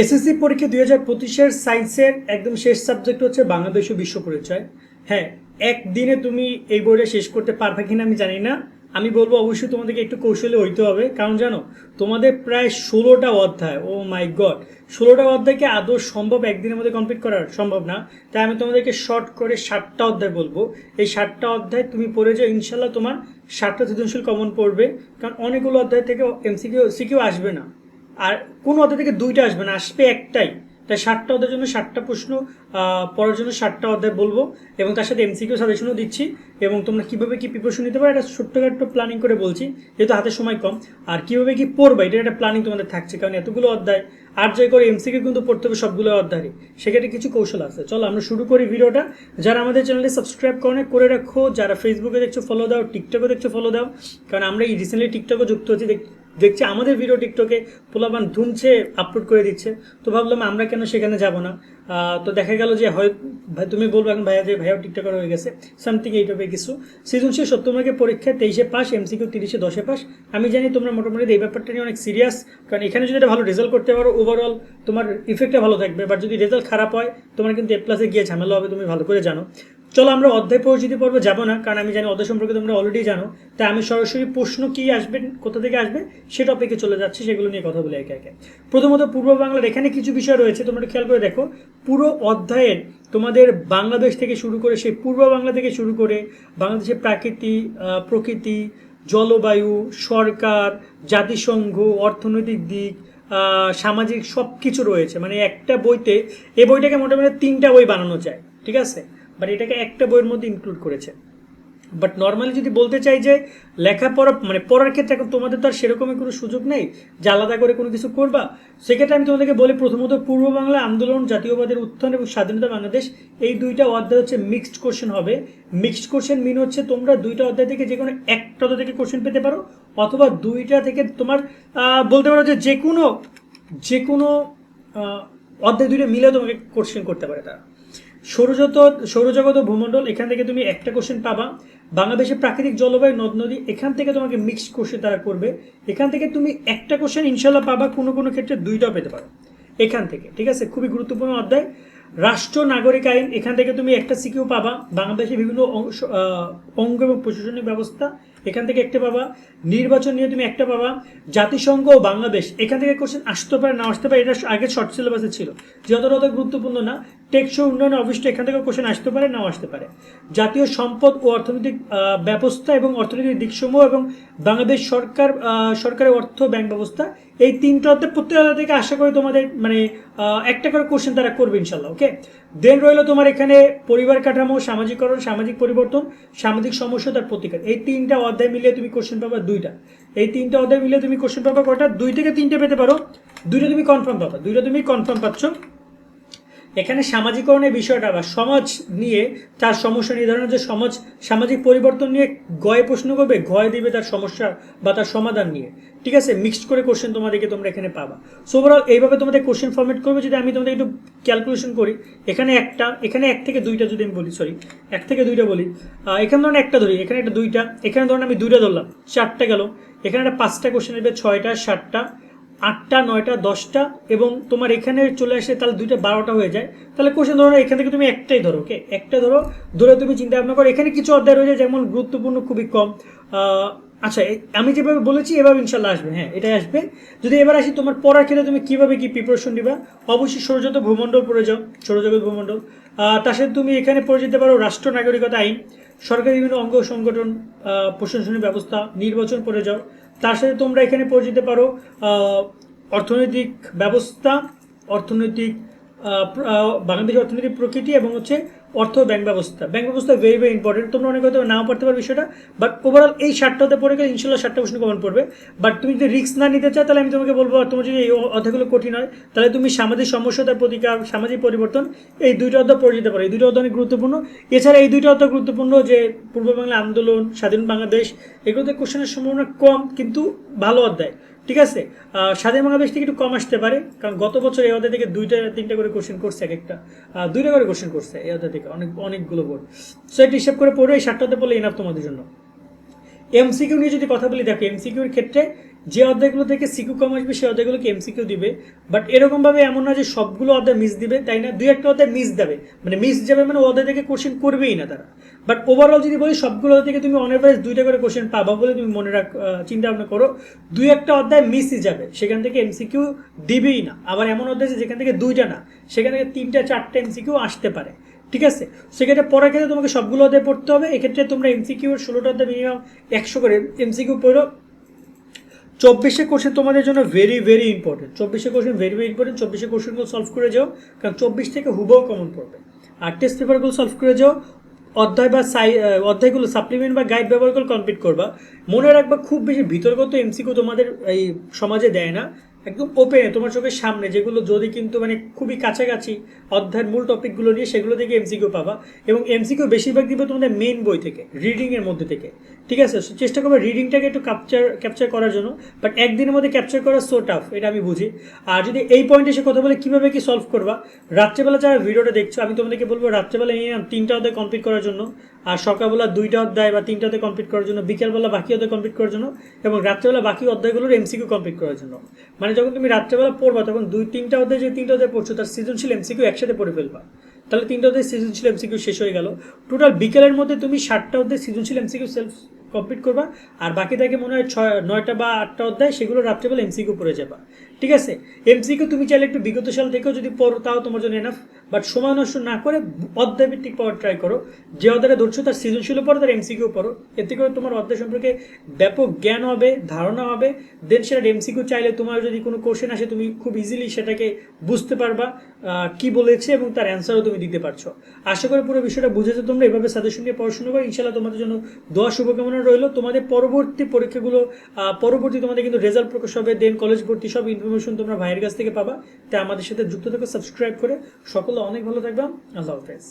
SSC পরীক্ষা দুই হাজার পঁচিশের সায়েন্সের একদম শেষ সাবজেক্ট হচ্ছে বাংলাদেশ ও বিশ্ব পরিচয়। হ্যাঁ একদিনে তুমি এই বইটা শেষ করতে পারবে কিনা আমি জানি না। আমি বলব অবশ্যই তোমাদেরকে একটু কৌশলে হইতে হবে। কারণ জানো, তোমাদের প্রায় ষোলোটা অধ্যায়, ও মাই গড, ষোলোটা অধ্যায়কে আদৌ সম্ভব একদিনের মধ্যে কমপ্লিট করা সম্ভব না। তাই আমি তোমাদেরকে শর্ট করে ষাটটা অধ্যায় বলব। এই ষাটটা অধ্যায় তুমি পড়ে যাও ইনশাল্লাহ তোমার ষাটটা সৃজনশীল কমন পড়বে। কারণ অনেকগুলো অধ্যায় থেকে এমসিকিউ, সিকিউ আসবে না। আর কোনো অধ্যায় থেকে দুইটা আসবে না, আসবে একটাই। তাই ষাটটা অধ্যায়ের জন্য ষাটটা প্রশ্ন পড়ার জন্য ষাটটা অধ্যায় বলব এবং তার সাথে এমসিকিউ সাজেশনও দিচ্ছি এবং তোমরা কীভাবে কী প্রিপারেশন নিতে পারো, এটা ছোট্টখাটো প্ল্যানিং করে বলছি, যেহেতু হাতে সময় কম। আর কীভাবে কী পড়বে এটা একটা প্ল্যানিং তোমাদের থাকছে, কারণ এতগুলো অধ্যায়, আর জয় করে এমসিকিউ কিন্তু পড়তে হবে সবগুলো অধ্যায়ে সেক্ষেত্রে কিছু কৌশল আছে। চলো, আমরা শুরু করি ভিডিওটা। যারা আমাদের চ্যানেলে সাবস্ক্রাইব করে করে রাখো। যারা ফেসবুকে দেখছ ফলো দাও টিকটকে দেখছ ফলো দাও। কারণ আমরা এই রিসেন্টলি টিকটকে যুক্ত হচ্ছি দেখছি আমাদের ভিডিও টিকটকে পোলাবান ধুনছে আপলোড করে দিচ্ছে। তো ভাবলাম আমরা কেন সেখানে যাব না? তো দেখা গেল যে হয় তুমি বলব এখন ভাইয়া যে ভাইয়াও টিকটকার হয়ে গেছে সামথিং এই টাইপের কিছু। সৃজনশীল সত্তর মার্কের পরীক্ষায় তেইশে পাস এমসিকিউ তিরিশে, দশে পাস আমি জানি তোমরা মোটামুটি এই ব্যাপারটা নিয়ে অনেক সিরিয়াস কারণ এখানে যদি একটা ভালো রেজাল্ট করতে পারো ওভারঅল তোমার ইফেক্টটা ভালো থাকবে। বাট যদি রেজাল্ট খারাপ হয়, তোমার কিন্তু এ প্লাসে গিয়ে ঝামেলা হবে, তুমি ভালো করে জানো। চলো আমরা অধ্যায় পরিচিতি পর্ব যাব না, কারণ আমি জানি অধ্যায় সম্পর্কে তোমরা অলরেডি জানো। তাই আমি সরাসরি প্রশ্ন কি আসবে, কোথা থেকে আসবে, সে টপিকে চলে যাচ্ছি, সেগুলো নিয়ে কথা বলে একে একে। প্রথমত পূর্ব বাংলার, এখানে কিছু বিষয় রয়েছে, তোমরা খেয়াল করে দেখো, পুরো অধ্যায়ের তোমাদের বাংলাদেশ থেকে শুরু করে, সেই পূর্ব বাংলা থেকে শুরু করে বাংলাদেশের প্রাকৃতি প্রকৃতি, জলবায়ু, সরকার, জাতিসংঘ, অর্থনৈতিক দিক সামাজিক সব কিছু রয়েছে। মানে একটা বইতে এই বইটাকে মোটামুটি তিনটা বই বানানো যায়, ঠিক আছে? বাট এটাকে একটা বইয়ের মধ্যে ইনক্লুড করেছে। বাট নর্মালি যদি বলতে চাই যে লেখাপড়া মানে পড়ার ক্ষেত্রে এখন তোমাদের তো আর সেরকমই কোনো সুযোগ নেই যে আলাদা করে কোনো কিছু করবা। সেক্ষেত্রে আমি তোমাদেরকে বলি, প্রথমত পূর্ব বাংলা আন্দোলন, জাতীয়বাদের উত্থান এবং স্বাধীনতা বাংলাদেশ, এই দুইটা অধ্যায় হচ্ছে মিক্সড কোশ্চেন হবে। মিক্সড কোশ্চেন মিন হচ্ছে তোমরা দুইটা অধ্যায় থেকে যে কোনো একটা থেকে কোশ্চেন পেতে পারো, অথবা দুইটা থেকে তোমার বলতে পারো যে যে কোনো যে কোনো অধ্যায় দুইটা মিলে তোমাকে কোশ্চেন করতে পারে তারা। সৌরজগত সৌরজগত ও ভূমণ্ডল, এখান থেকে তুমি একটা কোশ্চেন পাবা। বাংলাদেশের প্রাকৃতিক জলবায়ু, নদ, নদী, এখান থেকে তোমাকে মিক্সড কোশ্চেন তারা করবে। এখান থেকে তুমি একটা কোশ্চেন ইনশাল্লাহ পাবা, কোনো কোনো ক্ষেত্রে দুইটাও পেতে পারো। এখান থেকে, ঠিক আছে? খুবই গুরুত্বপূর্ণ অধ্যায়। রাষ্ট্র, নাগরিক আইন, এখান থেকে তুমি একটা সিকিউ পাবা। বাংলাদেশের বিভিন্ন অংশ অঙ্গ এবং প্রশাসনিক ব্যবস্থা, এখান থেকে একটা পাবা। নির্বাচন নিয়ে তুমি একটা পাবা। জাতিসংঘ ও বাংলাদেশ, এখান থেকে কোশ্চেন আসতে পারে, না আসতে পারে, এটা আগে শর্ট সিলেবাসে ছিল। যতটা গুরুত্বপূর্ণ না টেকসই উন্নয়ন অফিসটা এখান থেকে কোশ্চেন আসতে পারে, নাও আসতে পারে। জাতীয় সম্পদ ও অর্থনৈতিক ব্যবস্থা এবং অর্থনৈতিক দিকসমূহ এবং বাংলাদেশ সরকার সরকারের অর্থ ব্যাংক ব্যবস্থা, এই তিনটাতে প্রত্যেকটা থেকে আশা করি তোমাদের মানে একটা করে কোশ্চেন তারা করবে ইনশাল্লাহ ওকে দেন রইল তোমার এখানে পরিবার কাঠামো, সামাজিকরণ, সামাজিক পরিবর্তন, সামাজিক সমস্যা তার প্রতিকার। এই তিনটা অধ্যায় মিলিয়ে তুমি কোশ্চেন পাবা দুইটা। এই তিনটা অধ্যায় মিলিয়ে তুমি কোশ্চেন পাবা কটা দুই থেকে তিনটে পেতে পারো। দুইটা তুমি কনফার্ম পাবা। দুইটা তুমি কনফার্ম পাচ্ছ। এখানে সামাজিকরণের বিষয়টা বা সমাজ নিয়ে তার সমস্যা নির্ধারণের যে সমাজ, সামাজিক পরিবর্তন নিয়ে গয়ে প্রশ্ন করবে, গয়ে দিবে তার সমস্যা বা তার সমাধান নিয়ে। ঠিক আছে? মিক্সড করে কোশ্চেন তোমাদেরকে তোমরা এখানে পাবা। সো ওভারঅল এইভাবে তোমাদের কোশ্চেন ফর্মেট করবে। যদি আমি তোমাদের একটু ক্যালকুলেশন করি, এখানে একটা, এখানে এক থেকে দুইটা যদি আমি বলি সরি এক থেকে দুইটা বলি এখানে ধরুন একটা ধরি, এখানে একটা দুইটা, এখানে ধরুন আমি দুইটা ধরলাম, চারটা গেল, এখানে একটা পাঁচটা কোশ্চেন নেবে ছয়টা, সাতটা আটটা, নয়টা, দশটা এবং তোমার এখানে চলে আসে তাহলে দুইটা বারোটা হয়ে যায়। তাহলে কোশ্চেন ধরো এখান থেকে তুমি একটাই ধরো ওকে একটা ধরো, ধরে তুমি চিন্তা ভাবনা করো, এখানে কিছু অধ্যায় রয়েছে যেমন গুরুত্বপূর্ণ খুবই কম। আচ্ছা আমি যেভাবে বলেছি এভাবে ইনশাল্লাহ আসবে হ্যাঁ এটাই আসবে। যদি এবার আসি তোমার পড়ার ক্ষেত্রে তুমি কীভাবে কী প্রিপারেশন নিবা? অবশ্যই সৌরজগত ভূমণ্ডল পড়ে যাও, সৌরজগৎ ভূমণ্ডল। তার সাথে তুমি এখানে পড়ে যেতে পারো রাষ্ট্র নাগরিকতা আইন, সরকারি বিভিন্ন অঙ্গ সংগঠন প্রশাসনিক ব্যবস্থা, নির্বাচন পড়ে যাও। তার সাথে তোমরা এখানে পড়ে যেতে পারো অর্থনৈতিক ব্যবস্থা অর্থনৈতিক বাংলাদেশের অর্থনৈতিক প্রকৃতি এবং হচ্ছে অর্থ ব্যাংক ব্যবস্থা। ব্যাংক ব্যবস্থা ভেরি ভেরি ইম্পর্টেন্ট তোমরা অনেক হয়তো নাও পড়তে পারো বিষয়টা বাট ওভারঅল এই সাতটাতে পড়ে গেলে ইনশাল্লাহ সাতটা প্রশ্ন কমন পড়বে। বাট তুমি যদি রিস্ক না নিতে চাও, তাহলে আমি তোমাকে বলব তোমার যদি এই অধ্যায়গুলো কঠিন হয়, তাহলে তুমি সামাজিক সমস্যা তার প্রতিকার, সামাজিক পরিবর্তন, এই দুইটা অধ্যায় পড়ে যেতে পারো। এই দুইটা অধ্যায় অনেক গুরুত্বপূর্ণ। এছাড়া এই দুইটা অধ্যায় গুরুত্বপূর্ণ যে পূর্ব বাংলা আন্দোলন, স্বাধীন বাংলাদেশ, এগুলোতে কোশ্চেনের সম্ভাবনা কম, কিন্তু ভালো অধ্যায়। ঠিক আছে? স্বাধীন বাংলাদেশ থেকে একটু কম আসতে পারে, কারণ গত বছর এই অধ্যায় থেকে দুইটা, তিনটা করে কোশ্চেন করছে এক একটা। দুইটা করে কোশ্চেন করছে এই অধ্যায় থেকে, অনেক, অনেকগুলো বোর্ড। সো এটা হিসাব করে পড়ে এই সাতটাতে পড়লে এনাফ তোমাদের জন্য। এমসিকিউ নিয়ে যদি কথা বলি, দেখো এমসিকিউর ক্ষেত্রে যে অধ্যায়গুলো থেকে সিকিউ কম আসবে, সেই অধ্যায়গুলোকে এমসিকিউ দিবে। বাট এরকমভাবে এমন না যে সবগুলো অধ্যায় মিস দিবে, তাই না? দুই একটা অধ্যায় মিস দেবে। মানে মিস যাবে মানে অধ্যায় থেকে কোশ্চেন করবেই না তারা। বাট ওভারঅল যদি বলি, সবগুলো অধ্যায় থেকে তুমি অন এভারেজ দুইটা করে কোশ্চেন পাবা বলে তুমি মনে রাখ চিন্তা ভাবনা করো। দুই একটা অধ্যায় মিসই যাবে, সেখান থেকে এমসিকিউ দিবেই না। আবার এমন অধ্যায় যেখান থেকে দুইটা না, সেখান থেকে তিনটা, চারটা এমসিকিউ আসতে পারে। ঠিক আছে? সেক্ষেত্রে পড়ার ক্ষেত্রে তোমাকে সবগুলো অধ্যায় পড়তে হবে। এক্ষেত্রে তোমরা এমসিকিউ ষোলোটা অধ্যায় মিনিমাম একশো করে এমসিকিউ পড়ো। চব্বিশে কোশ্চেন তোমাদের জন্য ভেরি ভেরি ইম্পর্টেন্ট চব্বিশে কোশ্চেন ভেরি ভেরি ইম্পর্টেন্ট চব্বিশে কোশ্চেনগুলো সলভ করে যাও, কারণ চব্বিশ থেকে হুবও কমন পড়বে। আর টেস্ট পেপারগুলো সলভ করে যাও, অধ্যায় বা সাই অধ্যায়গুলো সাপ্লিমেন্ট বা গাইড ব্যবহার করে কমপ্লিট করবা। মনে রাখবা খুব বেশি বিতর্কত এমসিকিউ তোমাদের এই সমাজে দেয় না। একদম ওপেনে তোমার চোখের সামনে, যেগুলো যদি কিন্তু মানে খুবই কাছাকাছি অধ্যায়ের মূল টপিকগুলো নিয়ে সেগুলো থেকে এমসিকিউ পাবা। এবং এমসিকিউ বেশিরভাগ দিবে তোমাদের মেন বই থেকে রিডিংয়ের মধ্যে থেকে। ঠিক আছে চেষ্টা করবে রিডিংটাকে একটু ক্যাপচার ক্যাপচার করার জন্য বাট একদিনের মধ্যে ক্যাপচার করা সো টাফ এটা আমি বুঝি। আর যদি এই পয়েন্টে এসে কথা বলে কীভাবে কি সলভ করবা, রাত্রেবেলা যারা ভিডিওটা দেখছ, আমি তোমাদেরকে বলব রাত্রেবেলা নিয়ে তিনটা অধ্যায় কমপ্লিট করার জন্য, আর সকালবেলা দুইটা অধ্যায় বা তিনটা অধ্যায় কমপ্লিট করার জন্য, বিকেলবেলা বাকি অধ্যায় কমপ্লিট করার জন্য, এবং রাত্রেবেলা বাকি অধ্যায়গুলোর এমসিকিউ কমপ্লিট করার জন্য। মানে যখন তুমি রাত্রেবেলা পড়বা, তখন দুই, তিনটা অধ্যায় যে তিনটা অধ্যায় পড়ছো, তার সৃজনশীল এমসিকিউ একসাথে পড়ে ফেলবা। তাহলে তিনটা অধ্যায় সৃজনশীল এমসিকিউ শেষ হয়ে গেল। টোটাল বিকেলের মধ্যে তুমি ষাটটা অধ্যায় সৃজনশীল এমসিকিউ সেলফ কমপ্লিট করবা, আর বাকি থাকে মনে হয় ছয়, নয়টা বা আটটা অধ্যায় সেগুলো রাত্রেবেলা এমসিকিউ পড়ে যাবা। ঠিক আছে? এমসিকিউ তুমি চাইলে একটু বিগত সাল থেকেও যদি পড়ো, তাও তোমার জন্য এনাফ বাট সময় নষ্ট না করে অধ্যায় ভিত্তিক পড়ার ট্রাই করো। যে অধ্যায়টা ধরছো তার সৃজনশীলও পড়ো, তার এমসিকিউ পড়ো। এতে করে তোমার অধ্যায় সম্পর্কে ব্যাপক জ্ঞান হবে, ধারণা হবে। দেন সেটা এমসিকিউ চাইলে তোমার যদি কোনো কোশ্চেন আসে, তুমি খুব ইজিলি সেটাকে বুঝতে পারবা কি বলেছে এবং তার অ্যান্সারও তুমি দিতে পারছ। আশা করি পুরো বিষয়টা বুঝেছ তোমরা, এভাবে সাজেশন নিয়ে পড়াশোনা করো। ইনশাল্লাহ তোমাদের জন্য দোয়া, শুভকামনা রইল, তোমাদের পরবর্তী পরীক্ষাগুলো পরবর্তী তোমাদের কিন্তু রেজাল্ট প্রকাশ হবে দেন কলেজ ভর্তি সব ইনফরমেশন তোমরা ভাইয়ের কাছ থেকে পাবা। তাই আমাদের সাথে যুক্ত থাকো সাবস্ক্রাইব করে। সকলে অনেক ভালো থাকবা আল্লাহ হাফেজ।